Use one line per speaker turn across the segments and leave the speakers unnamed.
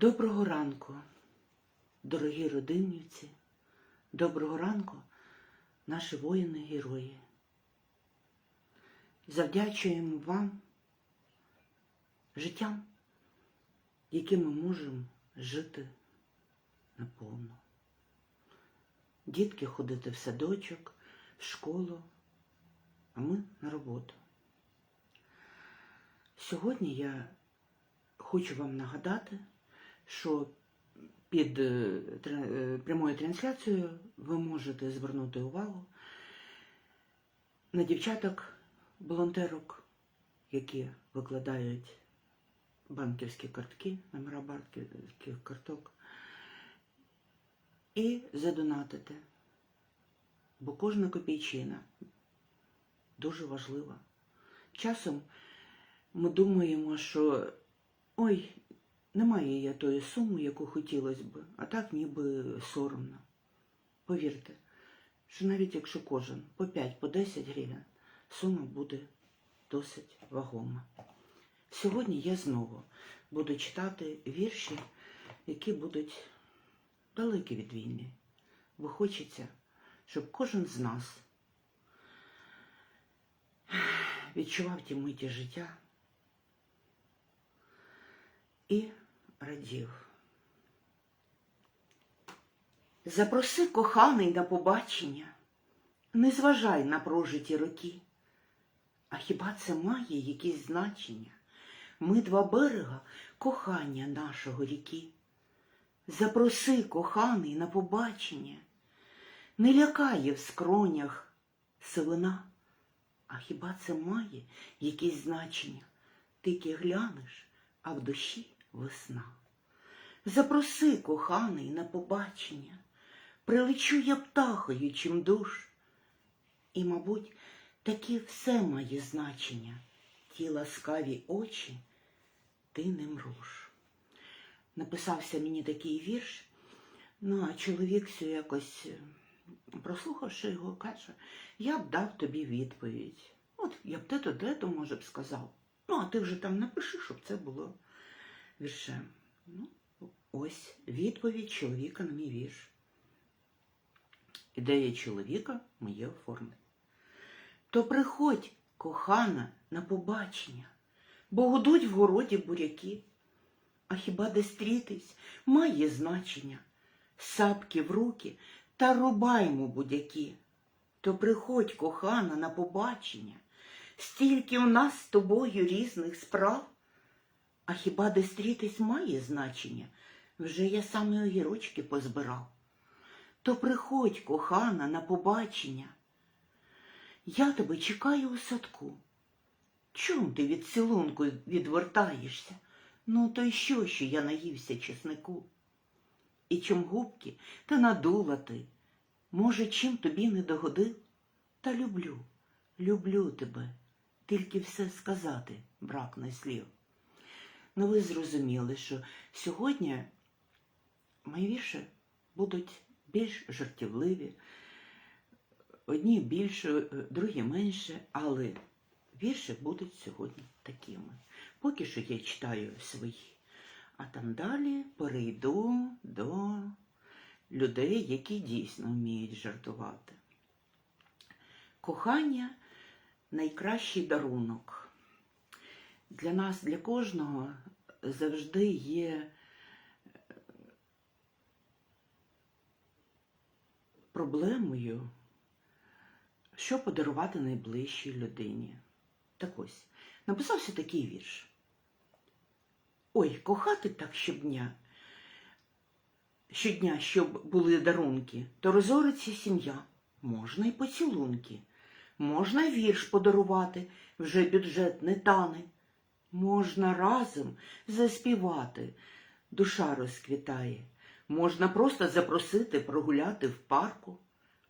Доброго ранку, дорогі родинівці, доброго ранку, наші воїни-герої. Завдячуємо вам життям, яким ми можемо жити наповну. Дітки ходити в садочок, в школу, а ми на роботу. Сьогодні я хочу вам нагадати, що під е, е, прямою трансляцією ви можете звернути увагу на дівчаток волонтерок, які викладають банківські картки, номера банківських карток, і задонатити. Бо кожна копійчина дуже важлива. Часом ми думаємо, що ой, немає я тої суми, яку хотілося б, а так ніби соромно. Повірте, що навіть якщо кожен по 5, по 10 гривень, сума буде досить вагома. Сьогодні я знову буду читати вірші, які будуть далекі від війни, бо хочеться, щоб кожен з нас відчував ті миті життя і радів. Запроси коханий на побачення, не зважай на прожиті роки. А хіба це має якесь значення? Ми два берега кохання нашого ріки. Запроси коханий на побачення, не лякає в скронях сивина. А хіба це має якесь значення? Тільки глянеш, а в душі весна. Запроси, коханий, на побачення, прилечу я птахою чим душ. І, мабуть, таке все має значення. Ті ласкаві очі, ти не мруш. Написався мені такий вірш, ну а чоловік все якось, прослухавши його, каже, я б дав тобі відповідь. От я б те-то, те-то, може б сказав. Ну, а ти вже там напиши, щоб це було віршем. Ну, ось відповідь чоловіка на мій вірш. Ідея чоловіка моє оформлення. То приходь, кохана, на побачення, бо гудуть в городі буряки. А хіба де стрітись має значення? Сапки в руки та рубаймо будяки. То приходь, кохана, на побачення. Стільки в нас з тобою різних справ. А хіба де стрітись має значення? Вже я саме огірочки позбирав. То приходь, кохана, на побачення. Я тебе чекаю у садку. Чом ти від цілунку відвертаєшся? Ну, то й що, що я наївся чеснику? І чом губки та надула ти? Може, чим тобі не догодив? Та люблю, люблю тебе, тільки все сказати брак на слів. Ну, ви зрозуміли, що сьогодні мої вірші будуть більш жартівливі, одні більше, другі менше, але вірші будуть сьогодні такими. Поки що я читаю свої, а там далі перейду до людей, які дійсно вміють жартувати. Кохання найкращий дарунок. Для нас, для кожного завжди є проблемою, що подарувати найближчій людині. Так ось, написався такий вірш. Ой, кохати так щодня, щодня, щоб були дарунки, то розориться сім'я, можна й поцілунки, можна вірш подарувати, вже бюджет не тане, можна разом заспівати, душа розквітає, можна просто запросити прогуляти в парку,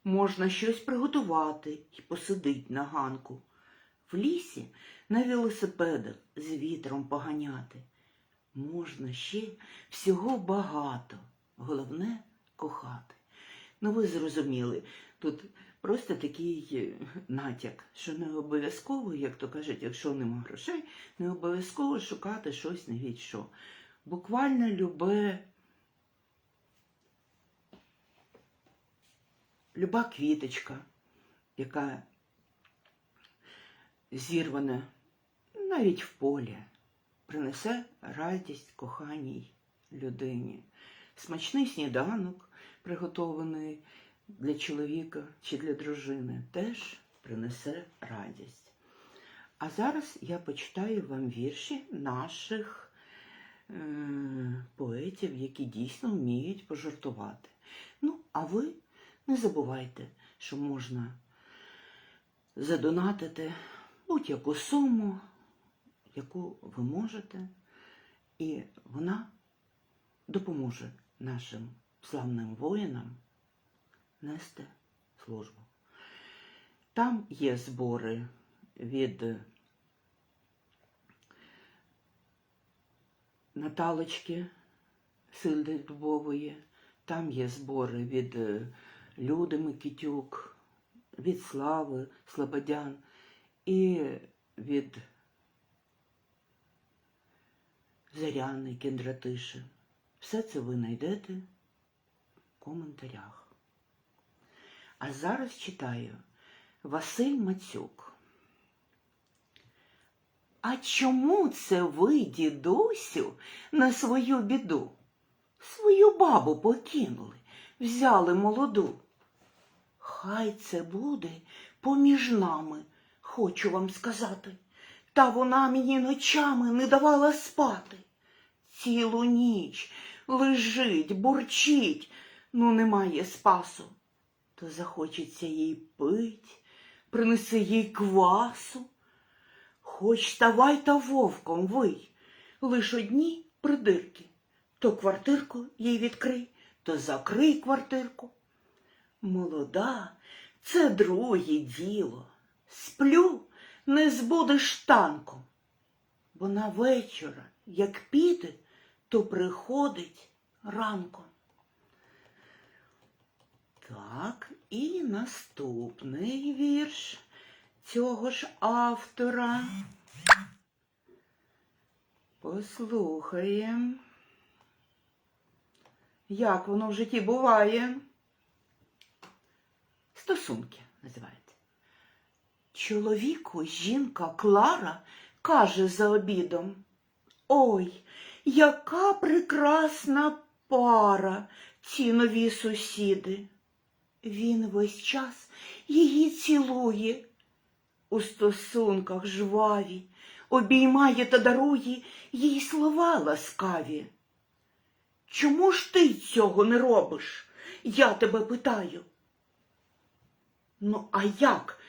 можна щось приготувати і посидить на ганку, в лісі на велосипедах з вітром поганяти. Можна ще всього багато, головне кохати. Ну, ви зрозуміли, тут просто такий е, натяк, що не обов'язково, як то кажуть, якщо нема грошей, не обов'язково шукати щось не від що. буквально любе, люба квіточка, яка зірвана навіть в полі, принесе радість коханій людині. Смачний сніданок, приготований для чоловіка чи для дружини, теж принесе радість. А зараз я почитаю вам вірші наших е, поетів, які дійсно вміють пожартувати. Ну, а ви не забувайте, що можна задонатити будь-яку суму, яку ви можете, і вона допоможе нашим славним воїнам нести службу. Там є збори від Наталочки Сильди Дубової, там є збори від е, Люди Микитюк, від Слави Слободян і від Заряни Кендратиши. Все це ви знайдете в коментарях. А зараз читаю Василь Мацюк. А чому це ви, дідусю, на свою біду? Свою бабу покинули, взяли молоду. Хай це буде поміж нами, хочу вам сказати. Та вона мені ночами не давала спати. Цілу ніч лежить, бурчить, ну немає спасу. То захочеться їй пить, принеси їй квасу. Хоч ставай та вовком вий, лиш одні придирки. То квартирку їй відкрий, то закрий квартирку. Молода, це друге діло. Сплю, не збудеш танком. Бо на вечора, як піде, то приходить ранком. Так, і наступний вірш цього ж автора. Послухаємо. Як воно в житті буває? Стосунки називається. Чоловіку жінка Клара каже за обідом. Ой, яка прекрасна пара, ці нові сусіди. Він весь час її цілує, у стосунках жваві, обіймає та дарує їй слова ласкаві. Чому ж ти цього не робиш? Я тебе питаю. Ну, а як?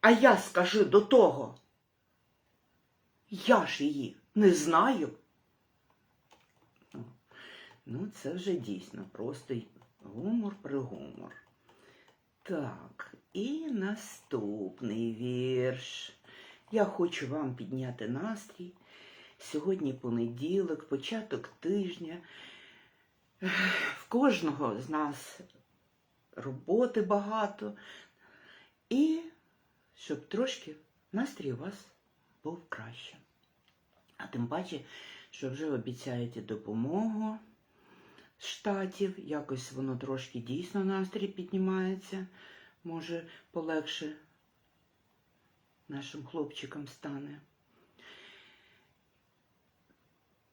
А я скажи до того. Я ж її не знаю. Ну, це вже дійсно просто гумор при гумор. Так, і наступний вірш. Я хочу вам підняти настрій. Сьогодні понеділок, початок тижня. В кожного з нас роботи багато. І щоб трошки настрій у вас був краще. А тим паче, що вже обіцяєте допомогу штатів, якось воно трошки дійсно настрій піднімається, може полегше нашим хлопчикам стане.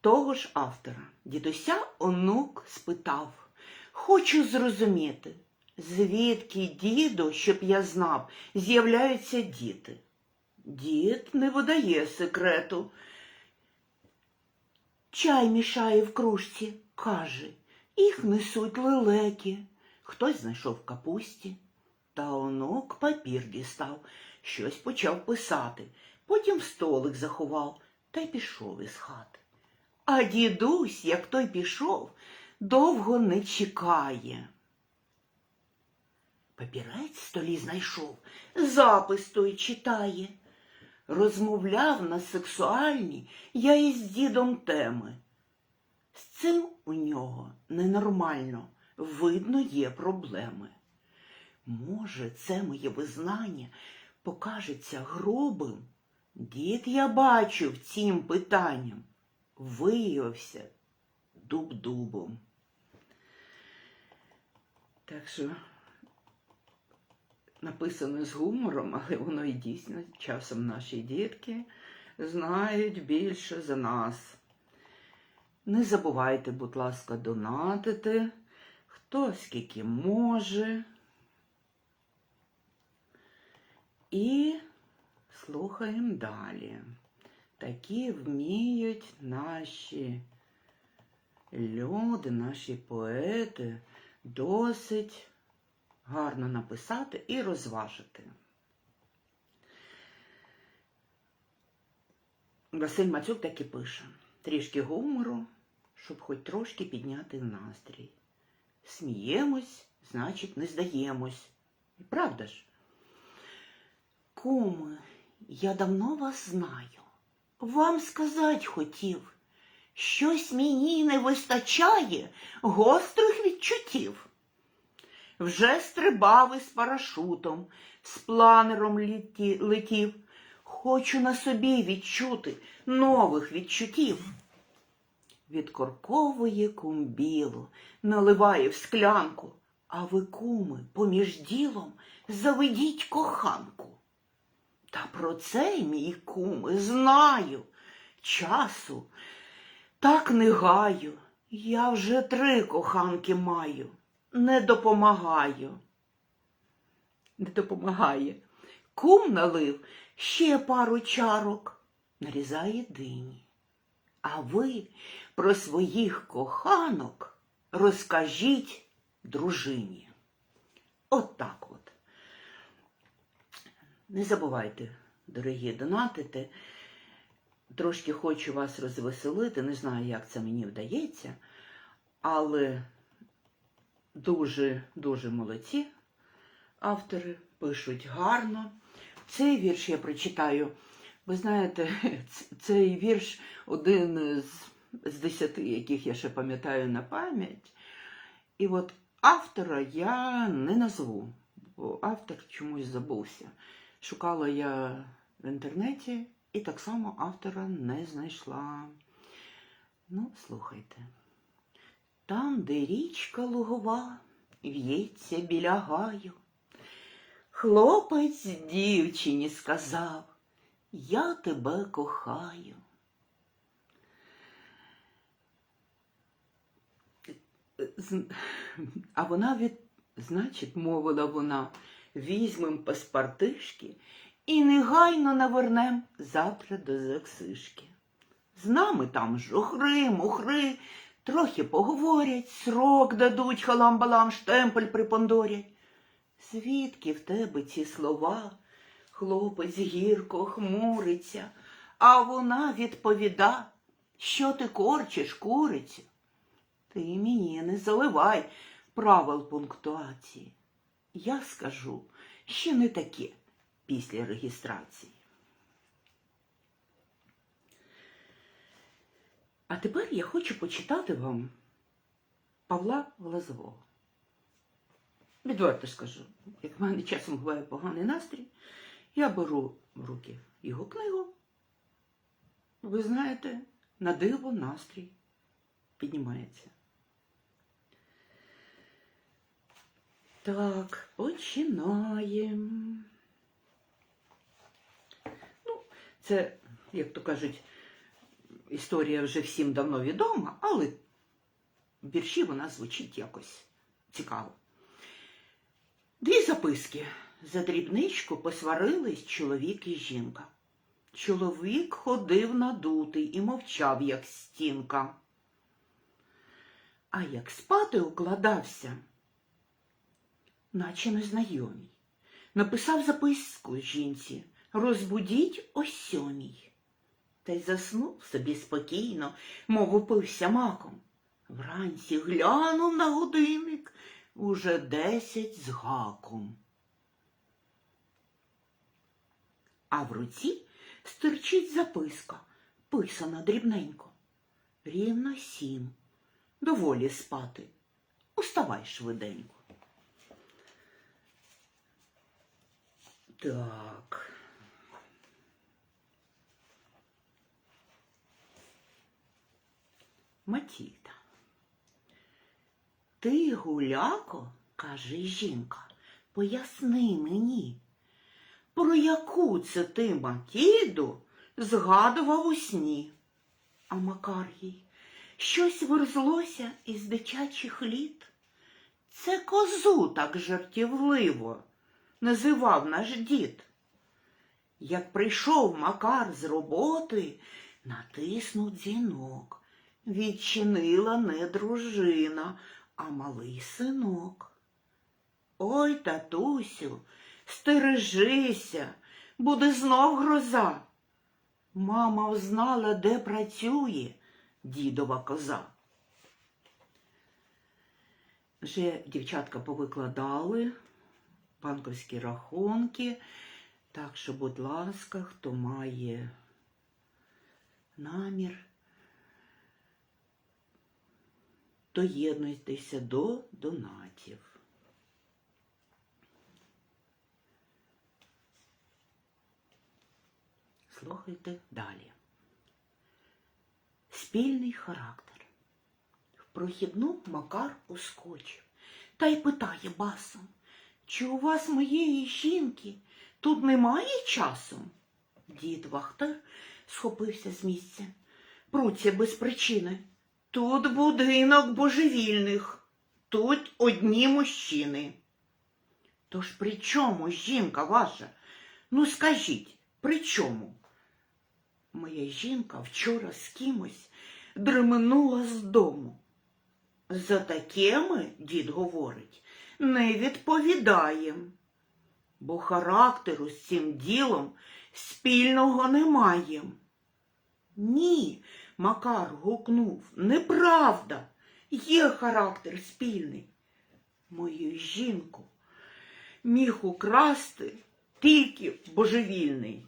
Того ж автора дідуся онук спитав, хочу зрозуміти, звідки діду, щоб я знав, з'являються діти. Дід не видає секрету. Чай мішає в кружці, каже, їх несуть лелеки. Хтось знайшов капусті. Та онук папір дістав, щось почав писати, потім столик заховав та й пішов із хати. А дідусь, як той пішов, довго не чекає. Папірець столі знайшов, запис той читає. Розмовляв на сексуальні я із дідом теми. З цим у нього ненормально, видно, є проблеми. Може, це моє визнання покажеться грубим? Дід я бачу в цім питанням. виявився дуб-дубом. Так що написано з гумором, але воно і дійсно часом наші дітки знають більше за нас. Не забувайте, будь ласка, донатити, хто скільки може. І слухаємо далі. Такі вміють наші люди, наші поети досить гарно написати і розважити. Василь Мацюк так і пише: трішки гумору, щоб хоч трошки підняти настрій. Сміємось, значить, не здаємось. Правда ж? Куми, я давно вас знаю. Вам сказать хотів, щось мені не вистачає гострих відчуттів. Вже стрибав із парашутом, з планером летів. Хочу на собі відчути нових відчуттів. Відкорковує кумбілу, наливає в склянку, а ви, куми, поміж ділом заведіть коханку. Та про це, мій куми, знаю. Часу так не гаю. Я вже три коханки маю. Не допомагаю. Не допомагає. Кум налив ще пару чарок, нарізає дині. А ви про своїх коханок розкажіть дружині. От так от. Не забувайте, дорогі, донатити. Трошки хочу вас розвеселити, не знаю, як це мені вдається, але дуже-дуже молодці автори пишуть гарно. Цей вірш я прочитаю. Ви знаєте, цей вірш один з, з десяти, яких я ще пам'ятаю на пам'ять. І от автора я не назву, бо автор чомусь забувся. Шукала я в інтернеті і так само автора не знайшла. Ну, слухайте. Там, де річка лугова в'ється біля гаю, хлопець дівчині сказав, я тебе кохаю. А вона від, значить, мовила вона, візьмем паспортишки і негайно навернем завтра до Зексишки. З нами там жухри, мухри, трохи поговорять, срок дадуть, халам-балам, штемпель припондорять. Звідки в тебе ці слова? Хлопець гірко хмуриться, а вона відповіда, що ти корчиш, курицю? Ти мені не заливай правил пунктуації. Я скажу, що не таке після реєстрації. А тепер я хочу почитати вам Павла Глазового. Відверто скажу, як в мене часом буває поганий настрій, я беру в руки його книгу. Ви знаєте, на диво настрій піднімається. Так, починаємо. Ну, це, як то кажуть, історія вже всім давно відома, але в вірші вона звучить якось цікаво. Дві записки. За дрібничку посварились чоловік і жінка. Чоловік ходив надутий і мовчав, як стінка. А як спати укладався, наче незнайомій, написав записку жінці розбудіть о сьомій. Та й заснув собі спокійно, мов упився маком. Вранці глянув на годинник уже десять з гаком. А в руці стирчить записка, писана дрібненько. Рівно сім. Доволі спати. Уставай швиденько. Так. Матільда. Ти, гуляко, каже жінка, поясни мені, про яку це ти Матільду згадував у сні? А Макар їй, щось верзлося із дитячих літ. Це козу так жартівливо називав наш дід. Як прийшов Макар з роботи, натиснув дзвінок. Відчинила не дружина, а малий синок. Ой, татусю, стережися, буде знов гроза. Мама взнала, де працює дідова коза. Вже дівчатка повикладали банковські рахунки. Так що, будь ласка, хто має намір, доєднуйтеся до донатів. Слухайте далі. Спільний характер. В прохідну Макар ускочив та й питає басом, чи у вас моєї жінки тут немає часу? Дід Вахтар схопився з місця. Пруться без причини. Тут будинок божевільних, тут одні мужчини. Тож при чому жінка ваша? Ну скажіть, при чому? Моя жінка вчора з кимось дременула з дому. За таке ми, дід говорить, не відповідаєм, бо характеру з цим ділом спільного не маєм. Ні, Макар гукнув, неправда, є характер спільний. Мою жінку міг украсти тільки божевільний.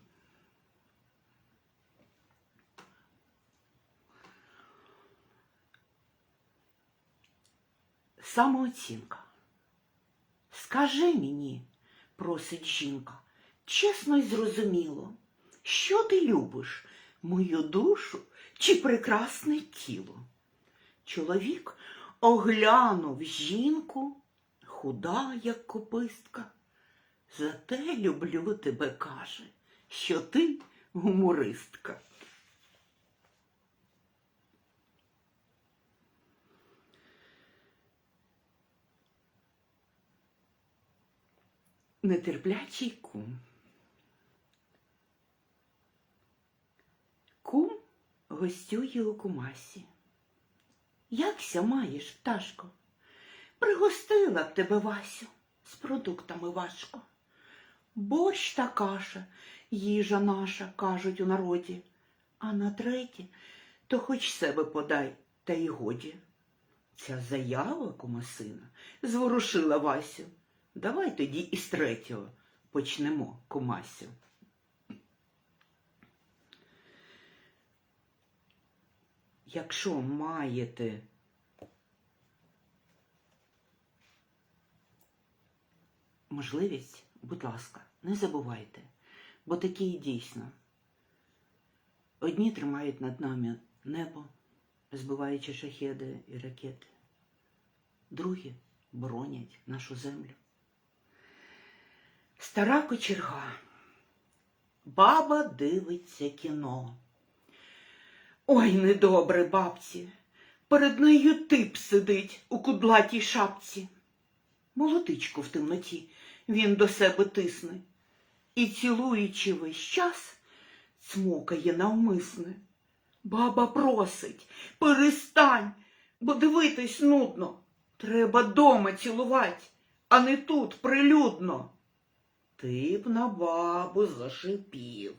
Самооцінка. Скажи мені, просить жінка, чесно й зрозуміло, що ти любиш, мою душу чи прекрасне тіло? Чоловік оглянув жінку, худа, як копистка. Зате люблю тебе, каже, що ти гумористка. Нетерплячий кум. Кум гостює у кумасі. Якся маєш, пташко? Пригостила б тебе Васю з продуктами важко. Борщ та каша, їжа наша, кажуть у народі, а на третє, то хоч себе подай, та й годі. Ця заява кумасина зворушила Васю. Давай тоді із третього почнемо, кумасю. Якщо маєте можливість, будь ласка, не забувайте, бо такі і дійсно. Одні тримають над нами небо, збиваючи шахеди і ракети, другі боронять нашу землю. Стара кочерга. Баба дивиться кіно. Ой, недобре, бабці. Перед нею тип сидить у кудлатій шапці. Молодичку в темноті він до себе тисне і, цілуючи весь час, цмокає навмисне. Баба просить, перестань, бо дивитись нудно. Треба дома цілувать, а не тут прилюдно. Ти б на бабу зашипів.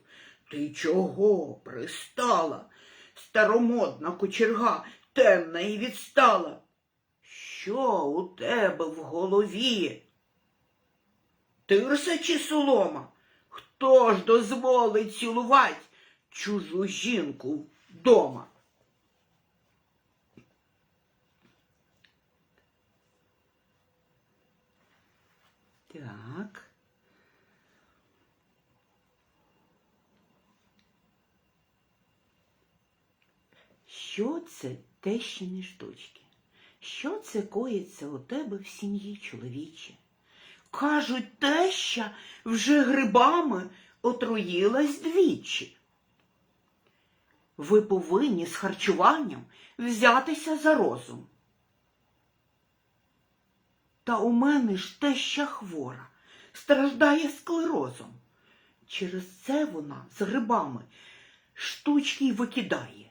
Ти чого пристала? Старомодна кочерга, темна і відстала. Що у тебе в голові? Тирса чи солома? Хто ж дозволить цілувати чужу жінку вдома? Так. Що це тещині штучки? Що це коїться у тебе в сім'ї, чоловіче? Кажуть, теща вже грибами отруїлась двічі. Ви повинні з харчуванням взятися за розум. Та у мене ж теща хвора, страждає склерозом. Через це вона з грибами штучки й викидає.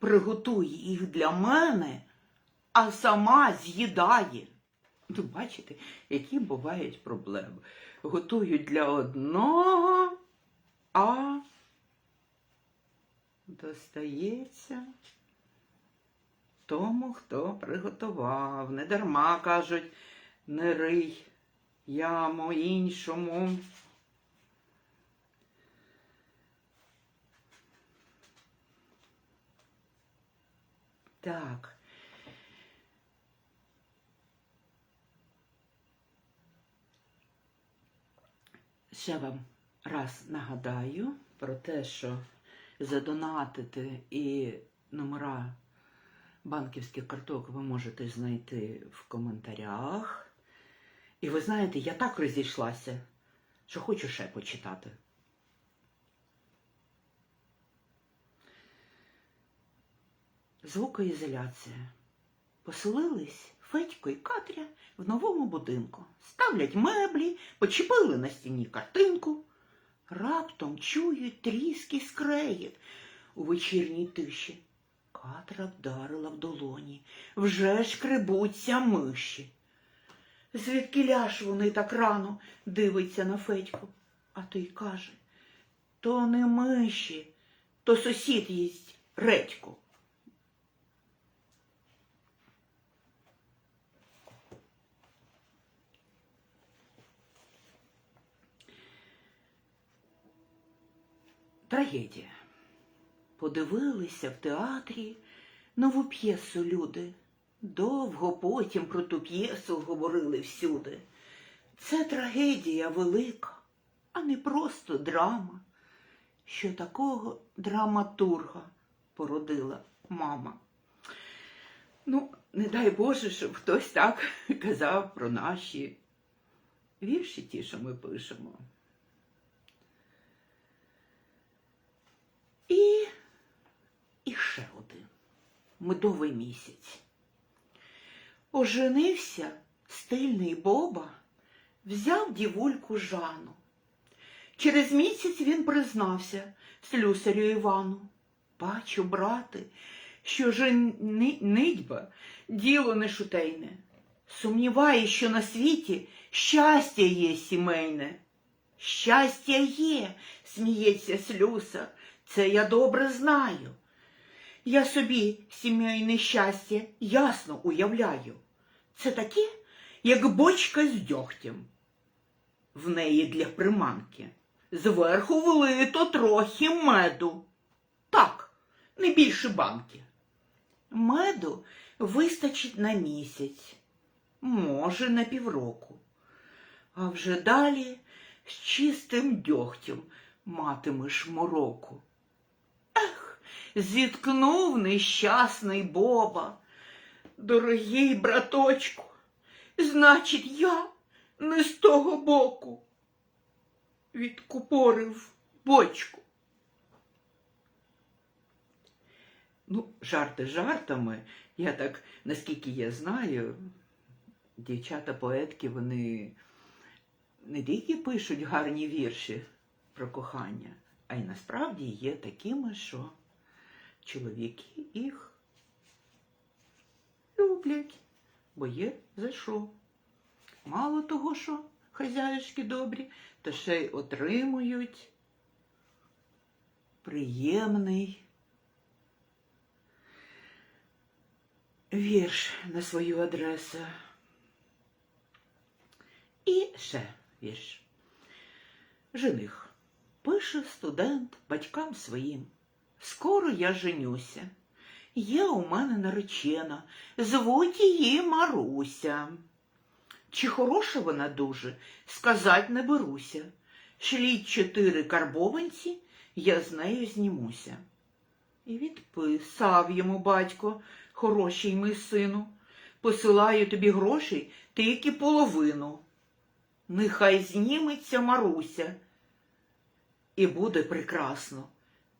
Приготує їх для мене, а сама з'їдає. Ну, бачите, які бувають проблеми. Готують для одного, а достається тому, хто приготував. Не дарма кажуть, не рий яму іншому. Так. Ще вам раз нагадаю про те, що задонатити і номера банківських карток ви можете знайти в коментарях. І ви знаєте, я так розійшлася, що хочу ще почитати. Звукоізоляція. Поселились Федько і Катря в новому будинку. Ставлять меблі, почепили на стіні картинку. Раптом чують тріски скрегіт у вечірній тиші. Катра вдарила в долоні. Вже шкребуться миші. Звідки ляж вони так рано дивиться на Федьку, а той каже, то не миші, то сусід їсть редьку. Трагедія. Подивилися в театрі нову п'єсу люди. Довго потім про ту п'єсу говорили всюди. Це трагедія велика, а не просто драма. Що такого драматурга породила мама. Ну, не дай Боже, щоб хтось так казав про наші вірші, ті, що ми пишемо. І, і ще один медовий місяць. Оженився стильний Боба, взяв дівульку Жанну. Через місяць він признався слюсарю Івану. Бачу, брате, що женитьба діло не шутейне. Сумніваюсь, що на світі щастя є сімейне. Щастя є, сміється слюсар, це я добре знаю. Я собі сімейне щастя ясно уявляю. Це таке, як бочка з дьогтем. В неї для приманки. Зверху влито трохи меду. Так, не більше банки. Меду вистачить на місяць, може, на півроку. А вже далі з чистим дьогтем матимеш мороку. Ех, зіткнув нещасний Боба. Дорогий браточку, значить, я не з того боку відкупорив бочку. Ну, жарти жартами. Я так, наскільки я знаю, дівчата-поетки, вони не тільки пишуть гарні вірші про кохання, а й насправді є такими, що чоловіки їх люблять, бо є за що. Мало того, що хазяюшки добрі, то ще й отримують приємний вірш на свою адресу. І ще вірш. Жених. Пише студент батькам своїм. Скоро я женюся. Є у мене наречена, звуть її Маруся. Чи хороша вона дуже, сказать не беруся. Шліть чотири карбованці, я з нею знімуся. І відписав йому батько, хороший мій сину, посилаю тобі грошей тільки половину. Нехай зніметься Маруся, і буде прекрасно.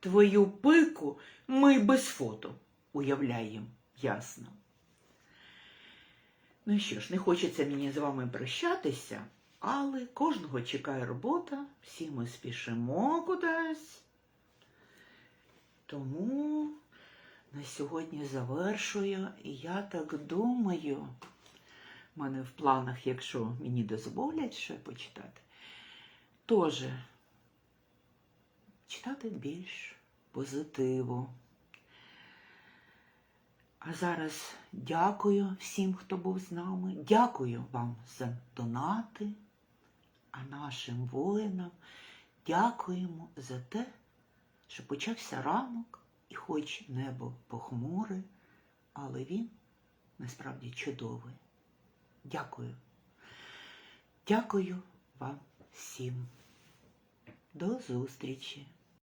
Твою пику ми без фото уявляємо ясно. Ну що ж, не хочеться мені з вами прощатися, але кожного чекає робота, всі ми спішимо кудись. Тому на сьогодні завершую, і я так думаю, в мене в планах, якщо мені дозволять ще почитати, теж читати більш позитиву. А зараз дякую всім, хто був з нами. Дякую вам за донати, а нашим воїнам дякуємо за те, що почався ранок, і хоч небо похмуре, але він насправді чудовий. Дякую. Дякую вам всім. До зустрічі!